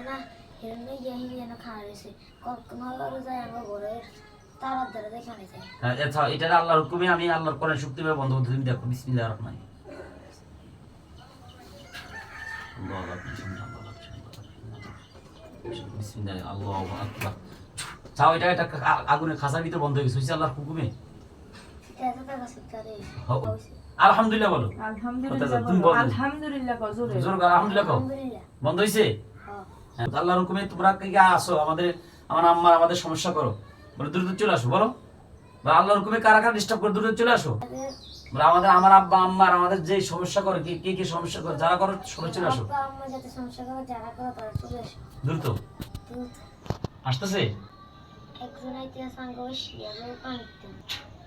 না হিরণে গিয়ে হিরিয়ে না খাওয়া রয়েছে কখনো যায় আমার ঘরের তারার দ্বারা দেখানে যায় হ্যাঁ, আচ্ছা এটা আল্লাহর হুকুমে আমি আল্লাহর কোরআন শক্তি ভাবে বন্ধ করতে তুমি দেখো বিসমিল্লাহির রহমানির আল্লাহু আকবার, বিসমিল্লাহ, আল্লাহু আকবার। চাও এটা এটা আগুনের খাসার ভিতর বন্ধ হয়ে গেছে আল্লাহর হুকুমে এটা তো টাকা শিক্ষারে হও। আলহামদুলিল্লাহ বলো আলহামদুলিল্লাহ তুমি বলো। বলো। আলহামদুলিল্লাহ কও জোরে। আলহামদুলিল্লাহ বন্ধ হয়েছে হ্যাঁ, আল্লাহর হুকুমে তোমরা কে আসো আমাদের আমার আম্মার আমাদের সমস্যা করো। বলে দ্রুত চলে আসো বলো। আল্লাহর হুকুমে কারা কারা ডিস্টার্ব করে দ্রুত চলে আসো? বলে আমাদের আমার আব্বা আম্মার আমাদের যে সমস্যা করে কি কে কি সমস্যা করে যারা করো সবাই চলে আসো। আম্মা দ্রুত। আসতেছে?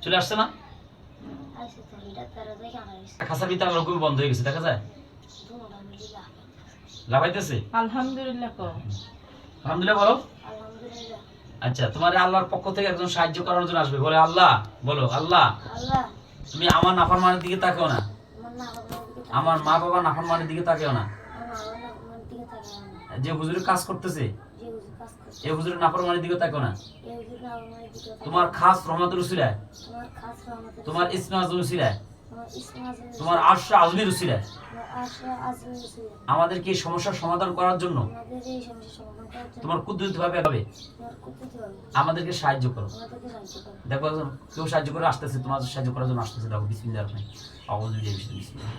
চলে আসছে না? খাসার ভিতরে আল্লাহর হুকুমে বন্ধ হয়ে গেছে দেখা যায়? লাভাইতেছে আলহামদুলিল্লাহ কও। আলহামদুলিল্লাহ বলো। আচ্ছা তোমার আল্লাহর পক্ষ থেকে একজন সাহায্য করার জন্য আসবে। বলে আল্লাহ বলো আল্লাহ আল্লাহ। তুমি আমার নাফরমানের দিকে তাকেও না। আমার মা বাবা নাফরমানের দিকে তাকেও না। যে হুজুরের কাজ করতেছে যে হুজুর কাজ করছে এই হুজুরের নাফরমানের দিকে তাকেও না। তোমার খাস রহমতের উসিলায় তোমার খাস রহমতের তোমার ইসমা আজম তোমার আশা আজমির উসিলায়। ছিল আমাদেরকে সমস্যার সমাধান করার জন্য? আমাদের এই সমস্যা সমাধান করার জন্য। তোমার কুদরত ভাবে হবে আমাদেরকে সাহায্য করো। দেখো কেউ সাহায্য করে আসতেছে তোমার সাহায্য করার জন্য আসতেছে। দেখো বিসমিল্লাহ রহমান দিয়ে বিসমিল্লাহ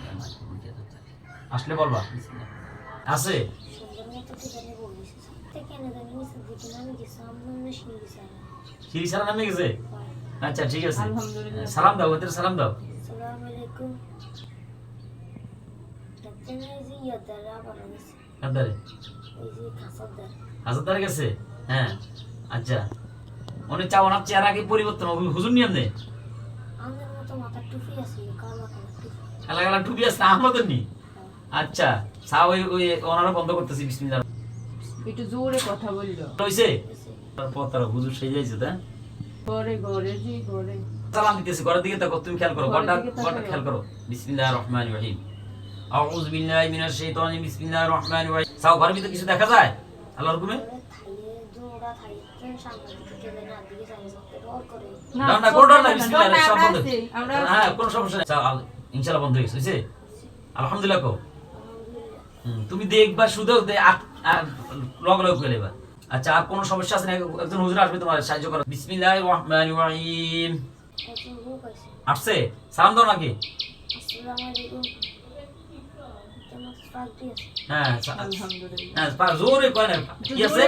আসলে বলবা আছে? সুন্দর মতো ঠিকানে বলিস। থেকে এনে জানি নিচের দিকে নামে গেছে নামে আচ্ছা ঠিক আছে। সালাম দাও ওদের সালাম দাও। আসসালামু আলাইকুম দেখতে না এই যে ইয়াদার আবার গেছে কাদারে গেছে? হ্যাঁ। আচ্ছা। উনি চাও না চেহারা কি পরিবর্তন হুজুর কালো কালো টুপি আছে আমাদের নি আচ্ছা। চা ওই ওই ওনারা বন্ধ করতেছি বিসমিল্লাহ। একটু জোরে কথা বলল। হইছে? তারপর তারা হুজুর সেই যাইছে তাই ঘরে ঘরে জি ঘরে। সালাম দিতেছি ঘরের দিকে তুমি খেয়াল করো ঘরের ঘরটা ঘরটা খেয়াল করো। বিসমিল্লাহির রহমানির রহিম। আউযু বিল্লাহি মিনাশ শাইতানির বিসমিল্লাহির রহমানির রহিম। ঘরের ভিতরে কিছু দেখা যায়? আল্লাহর হুকুমে? হ্যাঁ আলহামদুলিল্লাহ তুমি দেখবা শুধু লগ লগ করে আচ্ছা আর কোনো সমস্যা আছে না একজন হুজুর আসবে তোমার সাহায্য করো বিসমিল্লাহির রহমানির রহিম। আসছে? সালাম দাও নাকি? আসসালামু আলাইকুম। হ্যাঁ হ্যাঁ জোরে কয় না কি আছে?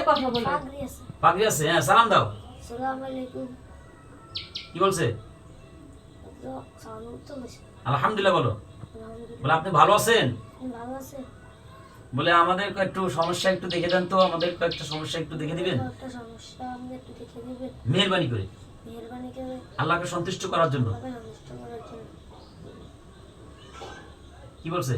পাগড়ি আছে হ্যাঁ সালাম দাও। কি বলছে? আলহামদুলিল্লাহ বলো। বলে আপনি ভালো আছেন? আপনি ভালো আছে। বলে আমাদের একটু সমস্যা একটু দেখে দেন তো আমাদের কয়েকটা সমস্যা একটু দেখে দিবেন? একটা সমস্যা একটু দেখে দিবেন। মেহরবানি করে। আল্লাহকে সন্তুষ্ট করার জন্য। কি বলছে?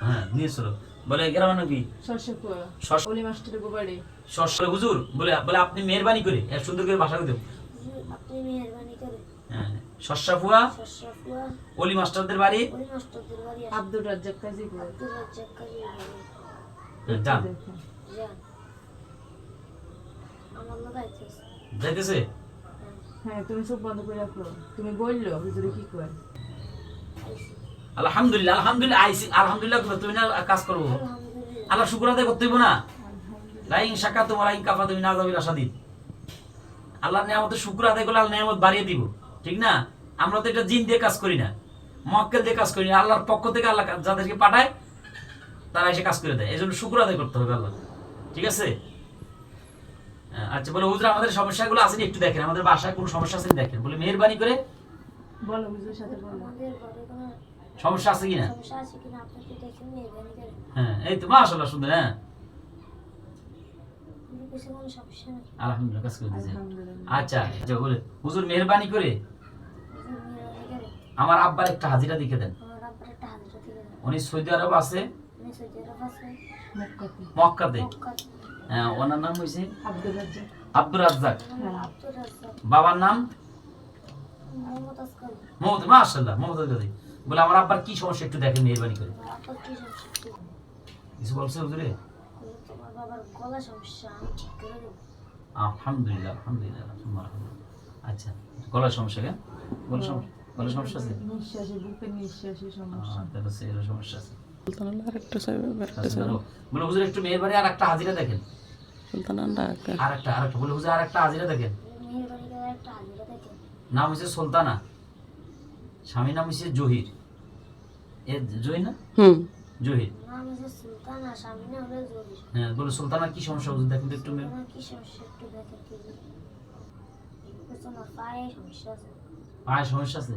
হ্যাঁ নিয়ে চলো বলে গ্রামে নাকি? সরষে কুয়া সরষে- অলি মাস্টারের গোবাড়ি সসলে হুজুর বলে বলে আপনি মেহরবানি করে সুন্দর করে ভাষা দেব আপনি মেহরবানি করে হ্যাঁ শস্যাফুয়া অলি মাস্টারদের বাড়ি। আব্দুর রাজ্জাক কাজী কুয়া রাজ্জাক কাজী হ্যাঁ, যান। আমার যাইতেছে? হ্যাঁ আলহামদুলিল্লাহ আলহামদুলিল্লাহ আইসি আলহামদুলিল্লাহ তুমি না কাজ করব। আল্লাহ আদায় করতে হইব না। শাখা তোমার তুমি না আল্লাহ আদায় করলে আল্লাহ নিয়ামত বাড়িয়ে দিব। ঠিক না? আমরা তো এটা জিন দিয়ে কাজ করি না, মক্কেল দিয়ে কাজ করি না। আল্লাহর পক্ষ থেকে আল্লাহ যাদেরকে পাঠায়, তারা এসে কাজ করে দেয়। এই জন্য শুক্র আদায় করতে হবে আল্লাহ ঠিক আছে? আচ্ছা বলে হুজুর আমাদের সমস্যাগুলো আছে একটু দেখেন আমাদের বাসায় কোনো সমস্যা আছে দেখেন বলে মেহরবানি করে? বলো হুজুরের সাথে বলো। সমস্যা আছে কিনা? সমস্যা আছে কিনা আপনি একটু দেখেন মেহরবানি করে। হ্যাঁ এই তো মাশাআল্লাহ সুন্দর হ্যাঁ। আলহামদুলিল্লাহ কাজ করে দিয়েছেন আচ্ছা আচ্ছা বলে হুজুর মেহরবানি করে? হুজুর মেহরবানি করে। আমার আব্বার একটা হাজিরা দিকে দেন। আমার আব্বার একটা হাজিরা থেকে দেন। উনি সৌদি আরব আছে? উনি সৌদি মক্কাতে। মক্কাতে? মক্কা হ্যাঁ, ওনার নাম হয়েছে আব্দুর রাজ্জাক। আব্দুর রাজ্জাক। বাবার নাম? মোহাম্মদ আসকাল মোহাম্মদ গাজী বলে আমার আব্বার কি সমস্যা একটু দেখেন মেহরবানি করে। কিছু বলছে হুজুরে? গলা আলহামদুলিল্লাহ আলহামদুলিল্লাহ আচ্ছা গলার সমস্যা কেন? গলার সমস্যা গলার সমস্যা আছে? নিঃশ্বাসে বুকের নিঃশ্বাসে সমস্যা। তাহলে সমস্যা আছে। সুলতান আরেকটা সাহেব আরেকটা বলে হুজুর একটু মেহরবানি আর একটা হাজিরা দেখেন। সুলতান বলে হুজুর হাজিরা দেখেন। নাম স্বামী নাম জহির। এ জহির না? হুম। জহির। হ্যাঁ বলে সুলতানার কি সমস্যা হুজুর? দেখেন একটু মেয়ে। তোমার কি সমস্যা একটু দেখেন কি বলছে, তোমার পায়ে সমস্যা আছে। পায়ে সমস্যা আছে?